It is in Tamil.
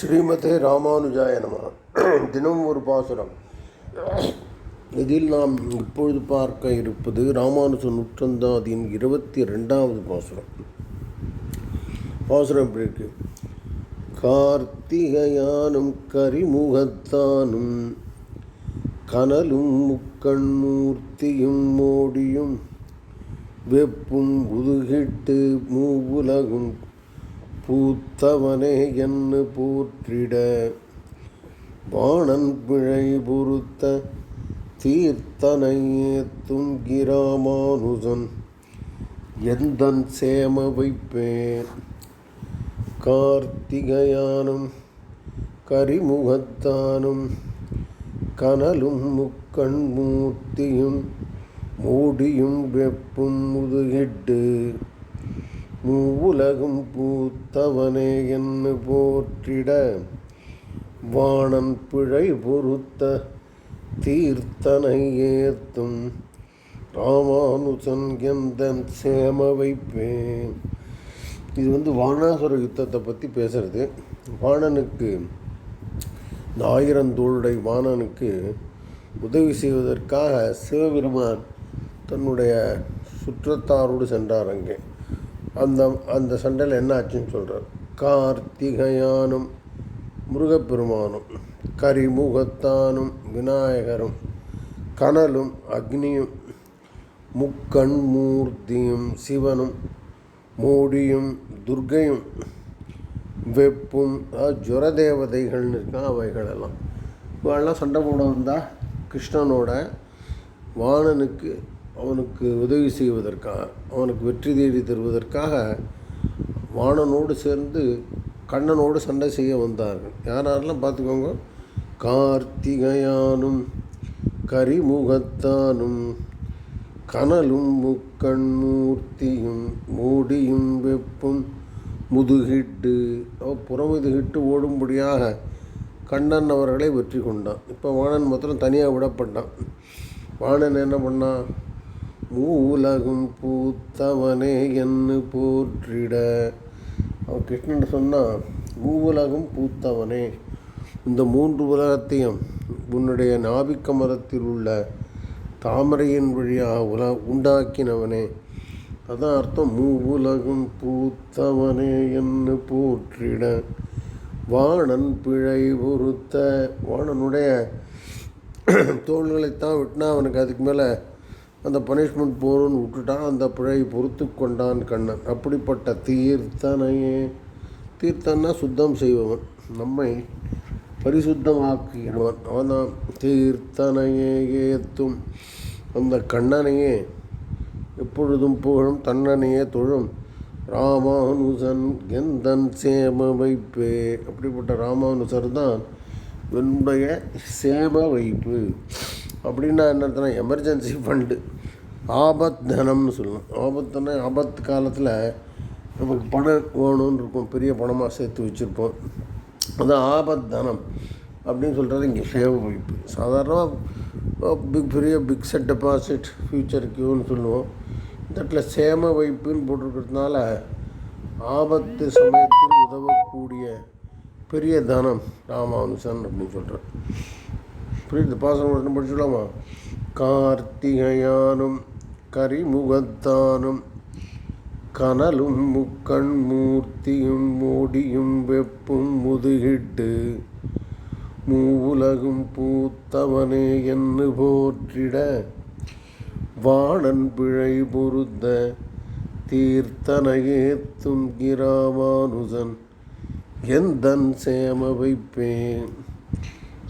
ஸ்ரீமதே ராமானுஜாய நம. தினம் ஒரு பாசுரம். இதில் நாம் இப்பொழுது பார்க்க இருப்பது ராமானுஜ நூற்றந்தாதியின் இருபத்தி ரெண்டாவது பாசுரம். பாசுரம் எப்படி இருக்கு. கார்த்திகையானும் கரிமுகத்தானும் கனலும் முக்கண் மூர்த்தியும் மோடியும். வெப்பும் உதுகிட்டு மூவுலகும் பூத்தவனே என்று போற்றிட. வாணன் பிழை பொறுத்த தீர்த்தனை ஏத்தும் எந்தன் சேம வைப்பேன்? கார்த்திகையானும் கரிமுகத்தானும் கனலும் முக்கண் மூர்த்தியும் மூடியும் வெப்பும் முதுகிட்டு. மூவுலகும் பூத்தவனே என்று போற்றிட வாணன் பிழை பொறுத்த தீர்த்தனை ஏத்தும் ராமானுஜன் எந்தன் சேம வைப்பேன். இது வந்து வாணாசுர யுத்தத்தை பற்றி பேசுறது. வாணனுக்கு இந்த ஆயிரந்தோளுடைய வாணனுக்கு உதவி செய்வதற்காக சிவபெருமான் தன்னுடைய சுற்றத்தாரோடு சென்றார் அங்கே. அந்த அந்த சண்டையில் என்ன ஆச்சுன்னு சொல்கிறார் கார்த்திகையானும் முருகப்பெருமானும் கரிமுகத்தானும் விநாயகரும் கனலும் அக்னியும் முக்கண் மூர்த்தியும் சிவனும் மோடியும் துர்கையும் வெப்பும் ஜுர தேவதைகள்னு இருக்கான் அவைகளெல்லாம். இவெல்லாம் சண்டை போட வந்தால் கிருஷ்ணனோட வாணனுக்கு அவனுக்கு உதவி செய்வதற்காக அவனுக்கு வெற்றி தேடி தருவதற்காக வாணனோடு சேர்ந்து கண்ணனோடு சண்டை செய்ய வந்தார்கள். யாரெல்லாம் பார்த்துக்கோங்க? கார்த்திகையானும் கரிமுகத்தானும் கனலும் முக்கண் மூர்த்தியும் மூடியும் வெப்பும் முதுகிட்டு புறமுதுகிட்டு ஓடும்படியாக கண்ணன் அவர்களை வெற்றி கொண்டான். இப்போ வாணன் மாத்திரம் தனியாக விடப்பட்டான். வாணன் என்ன பண்ணான்? மூலகும் பூத்தவனே என்று போற்றிட. அவன் கிருஷ்ணன் சொன்னான் மூவுலகும் பூத்தவனே. இந்த மூன்று உலகத்தையும் உன்னுடைய நாபிக்க மரத்தில் உள்ள தாமரையின் வழியாக உல உண்டாக்கினவனே. அதான் அர்த்தம். மூவுலகும் பூத்தவனே என்று போற்றிட. வாணன் பிழை பொறுத்த. வாணனுடைய தோள்களைத்தான் விட்டுனா அவனுக்கு அதுக்கு மேலே அந்த பனிஷ்மெண்ட் போகிறோன்னு விட்டுட்டான் அந்த பிழையை பொறுத்து கொண்டான் கண்ணன். அப்படிப்பட்ட தீர்த்தனையே. தீர்த்தன்னா சுத்தம் செய்பவன். நம்மை பரிசுத்தமாக்கிடுவான். அவன் தான் தீர்த்தனையே ஏத்தும். அந்த கண்ணனையே எப்பொழுதும் புகழும். தன்னனையே தொழும். ராமானுசன் எந்தன் சேம வைப்பே? அப்படிப்பட்ட ராமானுசர் தான் என்னுடைய சேம வைப்பு. அப்படின்னா என்ன எமர்ஜென்சி ஃபண்டு ஆபத் தனம்னு சொல்லணும். ஆபத்துனா ஆபத்து காலத்தில் நமக்கு பணம் வேணும்னு இருக்கும். பெரிய பணமாக சேர்த்து வச்சுருப்போம். அதுதான் ஆபத் தனம் அப்படின்னு சொல்கிறது இங்கே சேவ வைப்பு. சாதாரணமாக பிக் பெரிய பிக் செட் டெபாசிட் ஃப்யூச்சர் கியூன்னு சொல்லுவோம். இந்த இடத்துல சேம வைப்புன்னு போட்டிருக்கிறதுனால ஆபத்து சமயத்தில் உதவக்கூடிய பெரிய தனம் ராமானுசன் அப்படின்னு சொல்கிறேன் புரியுது. பாசனம் உடனே படிச்சுடலாமா கார்த்திகையானும் கரிமுகத்தானும் கனலும் முக்கண் மூர்த்தியும் மோடியும் வெப்பும் முதுகிட்டு மூவுலகும் பூத்தவனே என்று போற்றிட வாணன் பிழை பொருத்த தீர்த்தனையே துங்கிராமானுசன் எந்தன் சேம வைப்பேன்?